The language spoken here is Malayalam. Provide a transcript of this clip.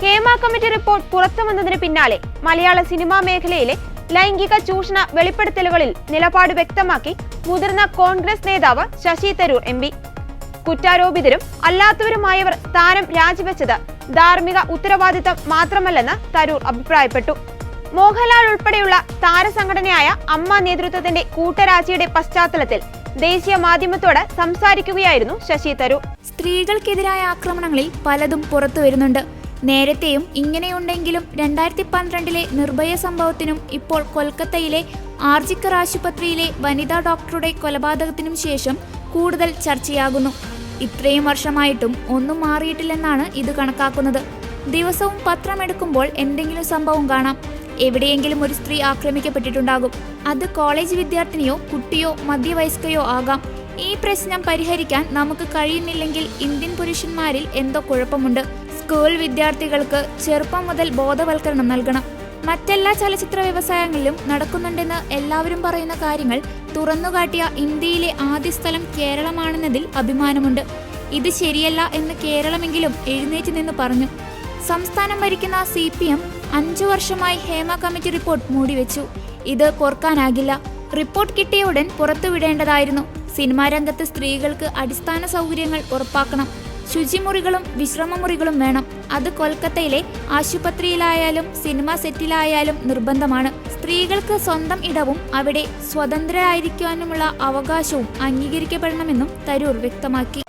ഹേമ കമ്മിറ്റി റിപ്പോർട്ട് പുറത്തു വന്നതിന് പിന്നാലെ മലയാള സിനിമാ മേഖലയിലെ ലൈംഗിക ചൂഷണ വെളിപ്പെടുത്തലുകളിൽ നിലപാട് വ്യക്തമാക്കി മുതിർന്ന കോൺഗ്രസ് നേതാവ് ശശി തരൂർ എം പി. കുറ്റാരോപിതരും അല്ലാത്തവരുമായവർ സ്ഥാനം രാജിവെച്ചത് ധാർമ്മിക ഉത്തരവാദിത്തം മാത്രമല്ലെന്ന് തരൂർ അഭിപ്രായപ്പെട്ടു. മോഹൻലാൽ ഉൾപ്പെടെയുള്ള താരസംഘടനയായ അമ്മ നേതൃത്വത്തിന്റെ കൂട്ടരാജിയുടെ പശ്ചാത്തലത്തിൽ ദേശീയ മാധ്യമത്തോട് സംസാരിക്കുകയായിരുന്നു ശശി തരൂർ. സ്ത്രീകൾക്കെതിരായ ആക്രമണങ്ങളിൽ പലതും പുറത്തു വരുന്നുണ്ട്. നേരത്തെയും ഇങ്ങനെയുണ്ടെങ്കിലും രണ്ടായിരത്തി പന്ത്രണ്ടിലെ നിർഭയ സംഭവത്തിനും ഇപ്പോൾ കൊൽക്കത്തയിലെ ആർജിക്കർ ആശുപത്രിയിലെ വനിതാ ഡോക്ടറുടെ കൊലപാതകത്തിനും ശേഷം കൂടുതൽ ചർച്ചയാകുന്നു. ഇത്രയും വർഷമായിട്ടും ഒന്നും മാറിയിട്ടില്ലെന്നാണ് ഇത് കണക്കാക്കുന്നത്. ദിവസവും പത്രമെടുക്കുമ്പോൾ എന്തെങ്കിലും സംഭവം കാണാം. എവിടെയെങ്കിലും ഒരു സ്ത്രീ ആക്രമിക്കപ്പെട്ടിട്ടുണ്ടാകും. അത് കോളേജ് വിദ്യാർത്ഥിനിയോ കുട്ടിയോ മധ്യവയസ്കയോ ആകാം. ഈ പ്രശ്നം പരിഹരിക്കാൻ നമുക്ക് കഴിയുന്നില്ലെങ്കിൽ ഇന്ത്യൻ പുരുഷന്മാരിൽ എന്തോ കുഴപ്പമുണ്ട്. സ്കൂൾ വിദ്യാർത്ഥികൾക്ക് ചെറുപ്പം മുതൽ ബോധവൽക്കരണം നൽകണം. മറ്റെല്ലാ ചലച്ചിത്ര വ്യവസായങ്ങളിലും നടക്കുന്നുണ്ടെന്ന് എല്ലാവരും പറയുന്ന കാര്യങ്ങൾ തുറന്നുകാട്ടിയ ഇന്ത്യയിലെ ആദ്യ സ്ഥലം കേരളമാണെന്നതിൽ അഭിമാനമുണ്ട്. ഇത് ശരിയല്ല എന്ന് കേരളമെങ്കിലും എഴുന്നേറ്റ് നിന്ന് പറഞ്ഞു. സംസ്ഥാനം ഭരിക്കുന്ന സി പി എം അഞ്ചു വർഷമായി ഹേമ കമ്മിറ്റി റിപ്പോർട്ട് മൂടിവെച്ചു. ഇത് പൊറുക്കാനാകില്ല റിപ്പോർട്ട് കിട്ടിയ ഉടൻ പുറത്തുവിടേണ്ടതായിരുന്നു. സിനിമാ രംഗത്ത് സ്ത്രീകൾക്ക് അടിസ്ഥാന സൗകര്യങ്ങൾ ഉറപ്പാക്കണം. ശുചിമുറികളും വിശ്രമമുറികളും വേണം. അത് കൊൽക്കത്തയിലെ ആശുപത്രിയിലായാലും സിനിമാ സെറ്റിലായാലും നിർബന്ധമാണ്. സ്ത്രീകൾക്ക് സ്വന്തം ഇടവും അവിടെ സ്വതന്ത്രരായിരിക്കാനുമുള്ള അവകാശവും അംഗീകരിക്കപ്പെടണമെന്നും തരൂർ വ്യക്തമാക്കി.